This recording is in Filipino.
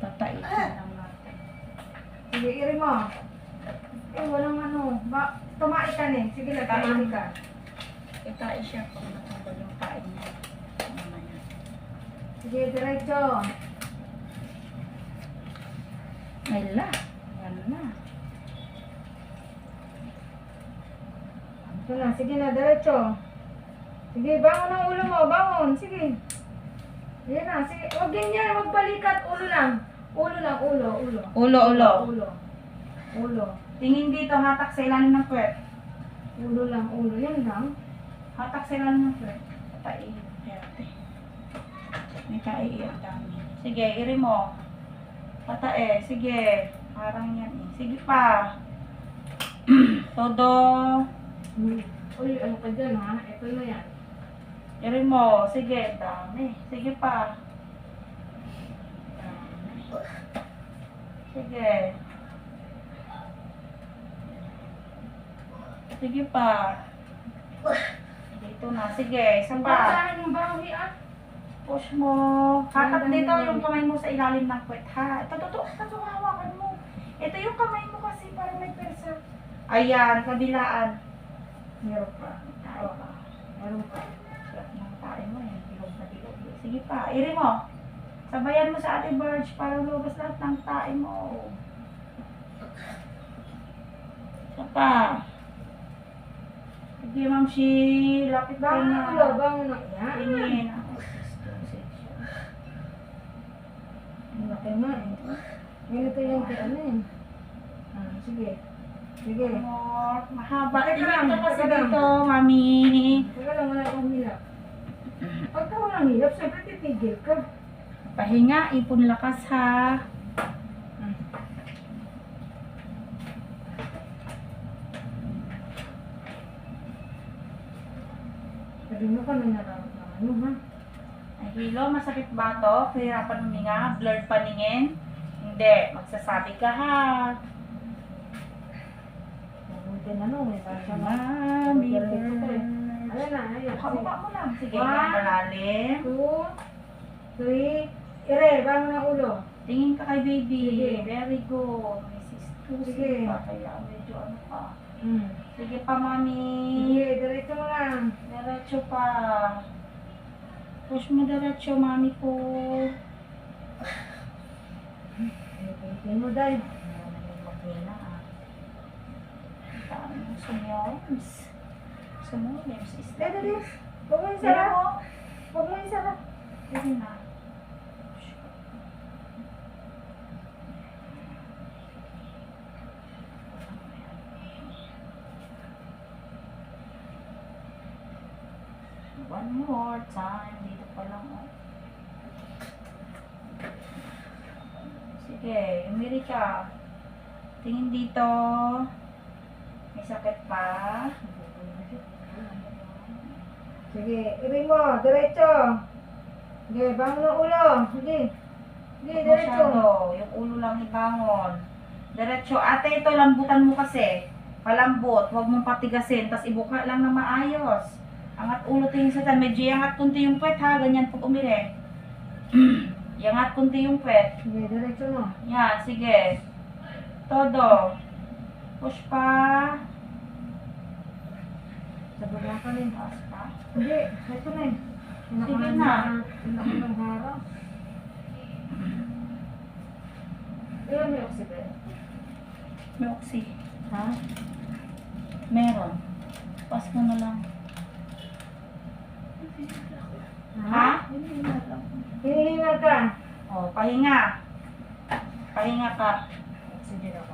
Natin. Sige, iri mo. Eh, walang ano. Ba, tumae ka ni. Sige na, tumae ka. Itain siya pag natanggal yung kain niya. Sige, diretso. Wala. Wala. Ito na, sige na, diretso. Sige, bangon ang ulo mo, bangon. Sige. Yan na, sige. Huwag ganyan, huwag balikat. Ulo lang. Ulo lang, ulo, ulo. Ulo, ulo. Ulo. Ulo. Tingin dito, hatak sa ilalim ng puwet. Ulo lang, ulo. Yan lang. Hatak sa ilalim ng puwet. Tatai. Perte. May tai ang dami. Sige, iri mo. Tatae. Sige. Parang yan eh. Sige pa. Todo. Uy, ano ka dyan, ha? Ito na yan. Iri mo. Sige, dami. Sige pa. Sige. Sige pa. Dito na. Sige, isa pa. Basahan yung bawi, ah. Push mo. Hatak dito yung kamay mo sa ilalim ng puwet, ha? Ito, ito, ito. Hawakan mo. Ito yung kamay mo kasi para may persa. Ayan, kabilaan. Meron pa. Tayo pa. Meron pa. Sarap ng tayo mo eh. Bilog na bilog. Sige pa, iri mo. Sabayan mo sa ate Birch para lumabas lahat ng tayo mo. Isa pa. Sige, Ma'am Shi. Lapit ka Bangon na. ang ulo, bangon ang yan. Tingin. Ang laki nga, eh. Ganito yung kay ano, eh. Ah, sige. Sige. Mahaba. Teka lang, ka kasi dito, mami. Teka lang, wala akong hilap. Pagka walang hilap, siyempre titigil ka. Pahinga, ipon lakas ha. Sabi mo ka may nararamdaman mo, ha? Ay, hilo, masakit ba to? Kahirapan huminga? Blurred paningin? Hindi. Magsasabi ka ha. Ano. Mami, eh. Ayan na, mo. Sige, malalim. Two, three, ire, bangon ang ulo. Tingin ka kay baby. Sige. Very good. May sis Sige. pa. Kaya medyo ano pa. Hmm. Sige pa, mami. Sige, diretso mo lang. Diretso pa. Push mo diretso, mami ko. Hindi mo dahil. Maghina ah. Sumoms is Dito, dito. Huwag mo yung Sara sarap. Huwag mo yung sarap. Sige na. One more time. Dito pa lang. Oh. Sige, umiri ka. Tingin dito. May sakit pa. Sige, ire mo, diretso. Sige, bangon ang ulo. Sige. Sige, diretso. masyado. Yung ulo lang ibangon. Diretso. Ate, ito, lambutan mo kasi. Palambot. Huwag mong patigasin. Tapos ibuka lang na maayos. Angat ulo tingin sa tan. Medyo iangat kunti yung puwet ha. Ganyan pag umire. iangat kunti yung puwet. Sige, diretso mo. Yan, sige. Todo. Push pa. Sa pa. Hindi, ito na eh. Sige na. Pinaka ng harap. Ilan may oxygen? May oxy. Ha? Meron. Pas mo na lang. Ha? Hinihinga ka. O, pahinga. Pahinga ka. Oxygen ako.